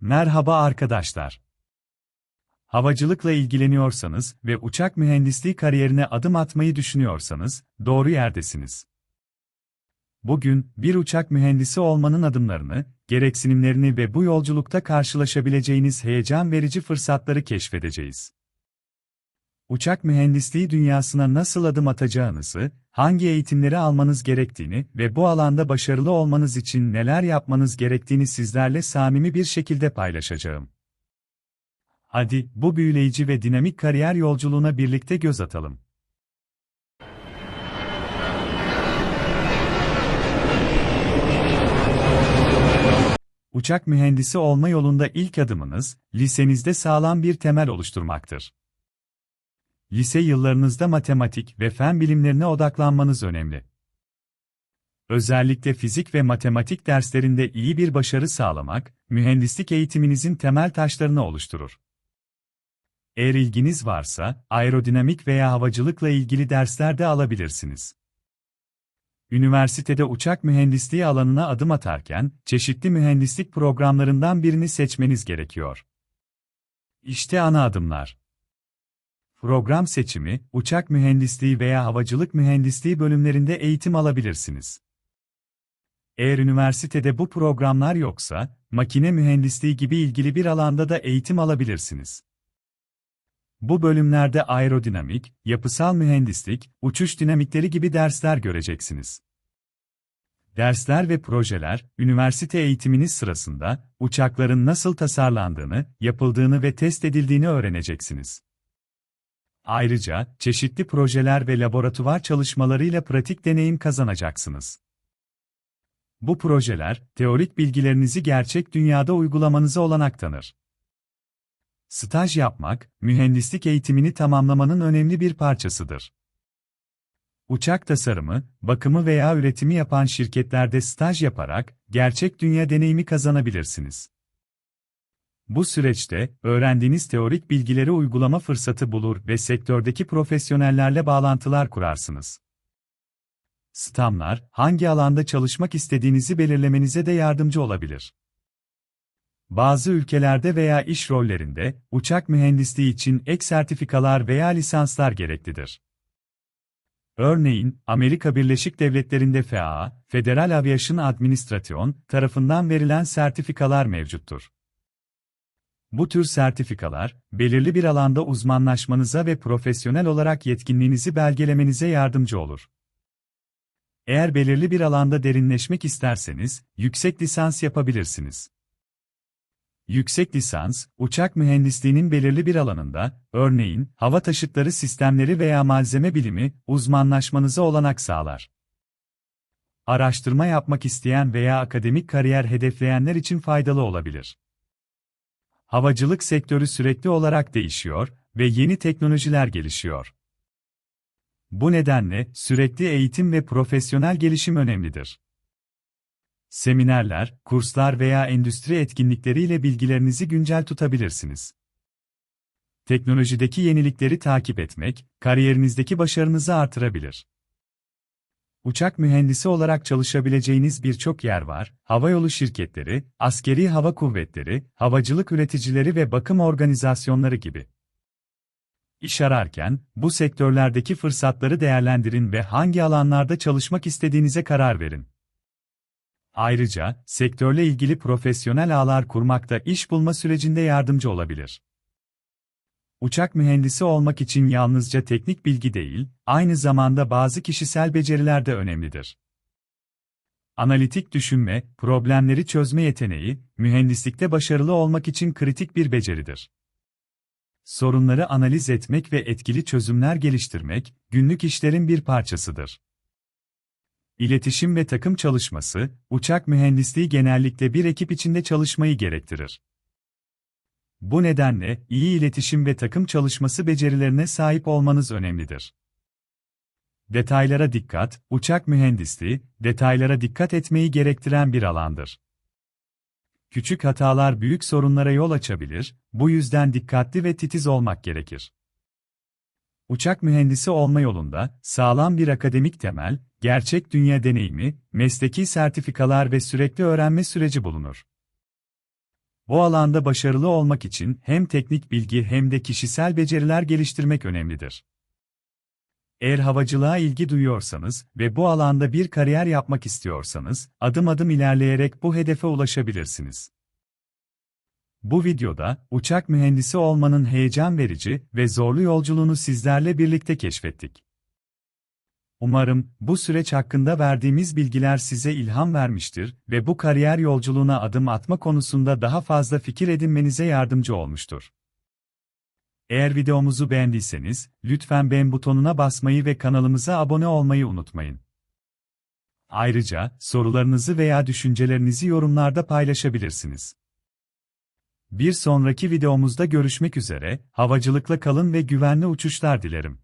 Merhaba arkadaşlar. Havacılıkla ilgileniyorsanız ve uçak mühendisliği kariyerine adım atmayı düşünüyorsanız, doğru yerdesiniz. Bugün, bir uçak mühendisi olmanın adımlarını, gereksinimlerini ve bu yolculukta karşılaşabileceğiniz heyecan verici fırsatları keşfedeceğiz. Uçak mühendisliği dünyasına nasıl adım atacağınızı, hangi eğitimleri almanız gerektiğini ve bu alanda başarılı olmanız için neler yapmanız gerektiğini sizlerle samimi bir şekilde paylaşacağım. Hadi, bu büyüleyici ve dinamik kariyer yolculuğuna birlikte göz atalım. Uçak mühendisi olma yolunda ilk adımınız, lisenizde sağlam bir temel oluşturmaktır. Lise yıllarınızda matematik ve fen bilimlerine odaklanmanız önemli. Özellikle fizik ve matematik derslerinde iyi bir başarı sağlamak, mühendislik eğitiminizin temel taşlarını oluşturur. Eğer ilginiz varsa, aerodinamik veya havacılıkla ilgili dersler de alabilirsiniz. Üniversitede uçak mühendisliği alanına adım atarken, çeşitli mühendislik programlarından birini seçmeniz gerekiyor. İşte ana adımlar. Program seçimi, uçak mühendisliği veya havacılık mühendisliği bölümlerinde eğitim alabilirsiniz. Eğer üniversitede bu programlar yoksa, makine mühendisliği gibi ilgili bir alanda da eğitim alabilirsiniz. Bu bölümlerde aerodinamik, yapısal mühendislik, uçuş dinamikleri gibi dersler göreceksiniz. Dersler ve projeler, üniversite eğitiminiz sırasında uçakların nasıl tasarlandığını, yapıldığını ve test edildiğini öğreneceksiniz. Ayrıca, çeşitli projeler ve laboratuvar çalışmalarıyla pratik deneyim kazanacaksınız. Bu projeler, teorik bilgilerinizi gerçek dünyada uygulamanıza olanak tanır. Staj yapmak, mühendislik eğitimini tamamlamanın önemli bir parçasıdır. Uçak tasarımı, bakımı veya üretimi yapan şirketlerde staj yaparak, gerçek dünya deneyimi kazanabilirsiniz. Bu süreçte, öğrendiğiniz teorik bilgileri uygulama fırsatı bulur ve sektördeki profesyonellerle bağlantılar kurarsınız. Stamlar, hangi alanda çalışmak istediğinizi belirlemenize de yardımcı olabilir. Bazı ülkelerde veya iş rollerinde, uçak mühendisliği için ek sertifikalar veya lisanslar gereklidir. Örneğin, Amerika Birleşik Devletleri'nde FAA, Federal Aviation Administration tarafından verilen sertifikalar mevcuttur. Bu tür sertifikalar, belirli bir alanda uzmanlaşmanıza ve profesyonel olarak yetkinliğinizi belgelemenize yardımcı olur. Eğer belirli bir alanda derinleşmek isterseniz, yüksek lisans yapabilirsiniz. Yüksek lisans, uçak mühendisliğinin belirli bir alanında, örneğin, hava taşıtları sistemleri veya malzeme bilimi, uzmanlaşmanıza olanak sağlar. Araştırma yapmak isteyen veya akademik kariyer hedefleyenler için faydalı olabilir. Havacılık sektörü sürekli olarak değişiyor ve yeni teknolojiler gelişiyor. Bu nedenle sürekli eğitim ve profesyonel gelişim önemlidir. Seminerler, kurslar veya endüstri etkinlikleriyle bilgilerinizi güncel tutabilirsiniz. Teknolojideki yenilikleri takip etmek, kariyerinizdeki başarınızı artırabilir. Uçak mühendisi olarak çalışabileceğiniz birçok yer var, havayolu şirketleri, askeri hava kuvvetleri, havacılık üreticileri ve bakım organizasyonları gibi. İş ararken, bu sektörlerdeki fırsatları değerlendirin ve hangi alanlarda çalışmak istediğinize karar verin. Ayrıca, sektörle ilgili profesyonel ağlar kurmak da iş bulma sürecinde yardımcı olabilir. Uçak mühendisi olmak için yalnızca teknik bilgi değil, aynı zamanda bazı kişisel beceriler de önemlidir. Analitik düşünme, problemleri çözme yeteneği, mühendislikte başarılı olmak için kritik bir beceridir. Sorunları analiz etmek ve etkili çözümler geliştirmek, günlük işlerin bir parçasıdır. İletişim ve takım çalışması, uçak mühendisliği genellikle bir ekip içinde çalışmayı gerektirir. Bu nedenle iyi iletişim ve takım çalışması becerilerine sahip olmanız önemlidir. Detaylara dikkat, uçak mühendisliği, detaylara dikkat etmeyi gerektiren bir alandır. Küçük hatalar büyük sorunlara yol açabilir, bu yüzden dikkatli ve titiz olmak gerekir. Uçak mühendisi olma yolunda sağlam bir akademik temel, gerçek dünya deneyimi, mesleki sertifikalar ve sürekli öğrenme süreci bulunur. Bu alanda başarılı olmak için hem teknik bilgi hem de kişisel beceriler geliştirmek önemlidir. Eğer havacılığa ilgi duyuyorsanız ve bu alanda bir kariyer yapmak istiyorsanız, adım adım ilerleyerek bu hedefe ulaşabilirsiniz. Bu videoda, uçak mühendisi olmanın heyecan verici ve zorlu yolculuğunu sizlerle birlikte keşfettik. Umarım, bu süreç hakkında verdiğimiz bilgiler size ilham vermiştir ve bu kariyer yolculuğuna adım atma konusunda daha fazla fikir edinmenize yardımcı olmuştur. Eğer videomuzu beğendiyseniz, lütfen beğen butonuna basmayı ve kanalımıza abone olmayı unutmayın. Ayrıca, sorularınızı veya düşüncelerinizi yorumlarda paylaşabilirsiniz. Bir sonraki videomuzda görüşmek üzere, havacılıkla kalın ve güvenli uçuşlar dilerim.